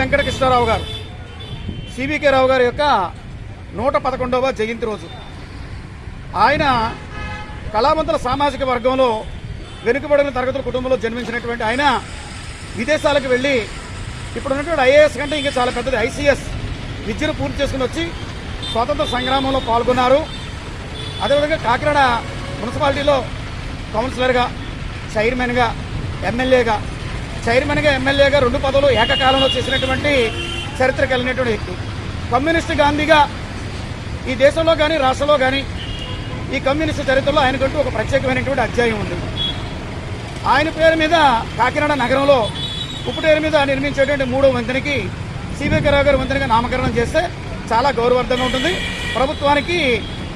వెంకటకృష్ణారావు గారు. సివికే రావు గారి యొక్క నూట పదకొండవ జయంతి రోజు. ఆయన కళావంతుల సామాజిక వర్గంలో వెనుకబడిన తరగతుల కుటుంబంలో జన్మించినటువంటి ఆయన విదేశాలకు వెళ్ళి ఇప్పుడు ఉన్నటువంటి ఐఏఎస్ కంటే ఇంకా చాలా పెద్దది ఐసీఎస్ విద్యను పూర్తి చేసుకుని వచ్చి స్వాతంత్ర సంగ్రామంలో పాల్గొన్నారు. అదేవిధంగా కాకినాడ మున్సిపాలిటీలో కౌన్సిలర్గా చైర్మన్గా ఎమ్మెల్యేగా చైర్మన్గా ఎమ్మెల్యేగా రెండు పదవులు ఏకకాలంలో చేసినటువంటి చరిత్ర కలిగినటువంటి వ్యక్తి. కమ్యూనిస్ట్ గాంధీగా ఈ దేశంలో కానీ రాష్ట్రంలో కానీ ఈ కమ్యూనిస్ట్ చరిత్రలో ఆయనకంటూ ఒక ప్రత్యేకమైనటువంటి అధ్యాయం ఉంది. ఆయన పేరు మీద కాకినాడ నగరంలో ఉప్పుటేరు మీద నిర్మించేటువంటి మూడో వంతెనకి సివికే రావు గారి వంతెనగా నామకరణం చేస్తే చాలా గౌరవార్థంగా ఉంటుంది. ప్రభుత్వానికి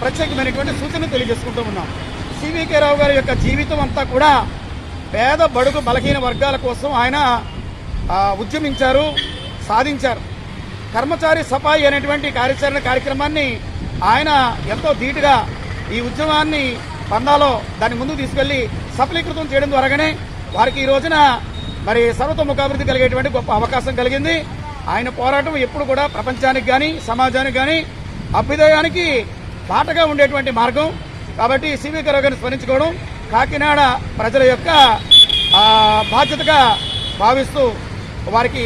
ప్రత్యేకమైనటువంటి సూచన తెలియజేసుకుంటూ ఉన్నాం. సివికే రావు గారి యొక్క జీవితం అంతా కూడా పేద బడుగు బలహీన వర్గాల కోసం ఆయన ఉద్యమించారు సాధించారు. కర్మచారి సఫాయి అనేటువంటి కార్యాచరణ కార్యక్రమాన్ని ఆయన ఎంతో ధీటుగా ఈ ఉద్యమాన్ని పందాలో దాన్ని ముందుకు తీసుకెళ్ళి సఫలీకృతం చేయడం ద్వారానే వారికి ఈ రోజున మరి సర్వతోముఖాభివృద్ధి కలిగేటువంటి గొప్ప అవకాశం కలిగింది. ఆయన పోరాటం ఎప్పుడు కూడా ప్రపంచానికి కానీ సమాజానికి కానీ అభ్యుదయానికి బాటగా ఉండేటువంటి మార్గం. కాబట్టి సివి గారిని స్మరించుకోవడం కాకినాడ ప్రజల యొక్క ఆ, బాధ్యతగా భావిస్తూ వారికి